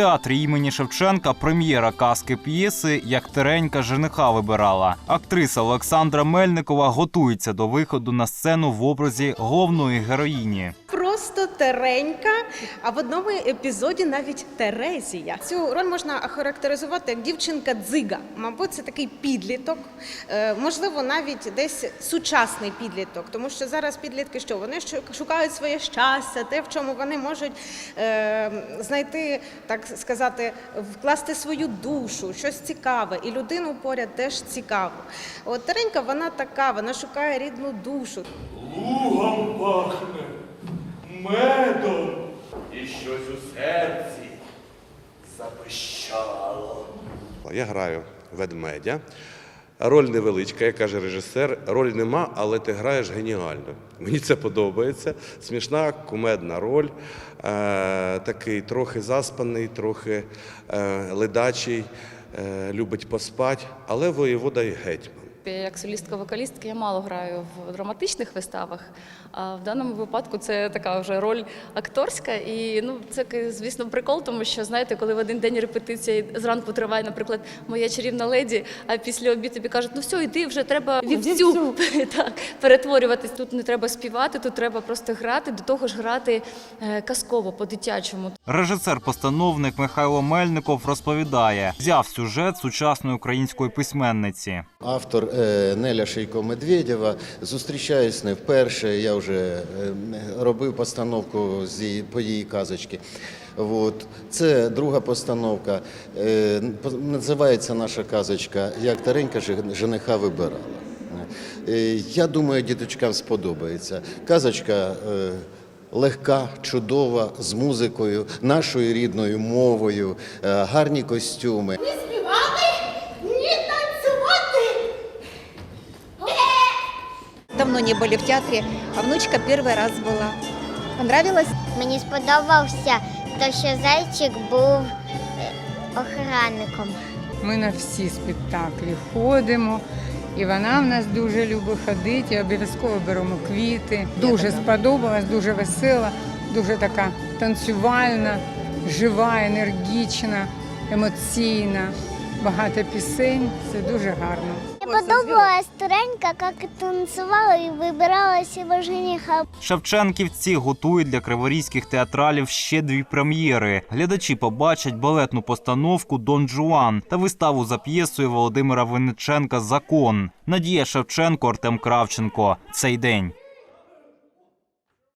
театрі імені Шевченка прем'єра казки п'єси Як Теренька жениха вибирала. Актриса Олександра Мельникова готується до виходу на сцену в образі головної героїні. Просто теренька, а в одному епізоді навіть Терезія. Цю роль можна охарактеризувати як дівчинка дзига. Мабуть, це такий підліток, е, можливо, навіть десь сучасний підліток, тому що зараз підлітки що вони шукають своє щастя, те, в чому вони можуть е, знайти, так сказати, вкласти свою душу, щось цікаве, і людину поряд теж цікаво. От Теренька, вона така, вона шукає рідну душу. лугом пахне, медом. І щось у серці запищало. Я граю ведмедя. Роль невеличка, як каже режисер. Роль нема, але ти граєш геніально. Мені це подобається. Смішна, кумедна роль. Е, такий трохи заспаний, трохи е, ледачий, е, любить поспати, але воєвода і гетьман. Як солістка-вокалістка я мало граю в драматичних виставах, а в даному випадку це така вже роль акторська. І ну це звісно прикол, тому що знаєте, коли в один день репетиція зранку триває, наприклад, моя чарівна леді, а після обіду тобі кажуть, ну все, йди вже треба вівцю так, перетворюватись. Тут не треба співати, тут треба просто грати. До того ж грати е, казково по-дитячому. Режисер-постановник Михайло Мельников розповідає, взяв сюжет сучасної української письменниці. Автор Неля Шейко Медведєва. Зустрічаюсь не вперше. Я вже е, робив постановку з по її казочки. От. Це друга постановка. Е, Називається наша казочка Як Таренька жениха вибирала. Е, Я думаю, діточкам сподобається. Казочка е, легка, чудова, з музикою, нашою рідною мовою, е, гарні костюми. Давно не были в театре, а внучка первый раз была. Понравилось? Мені сподобався, то що зайчик був е, охранником. Ми на всі спектаклі ходимо, і вона в нас дуже любить ходити, і обов'язково беремо квіти. Дуже сподобалась, дуже весела, дуже така танцювальна, жива, енергічна, емоційна. Багато пісень. Це дуже гарно. Мені подобалась Туренька, як танцювала і вибирала себе жениха. Шевченківці готують для криворізьких театралів ще дві прем'єри. Глядачі побачать балетну постановку Дон Жуан та виставу за п'єсою Володимира Винниченка Закон. Надія Шевченко, Артем Кравченко. Цей день.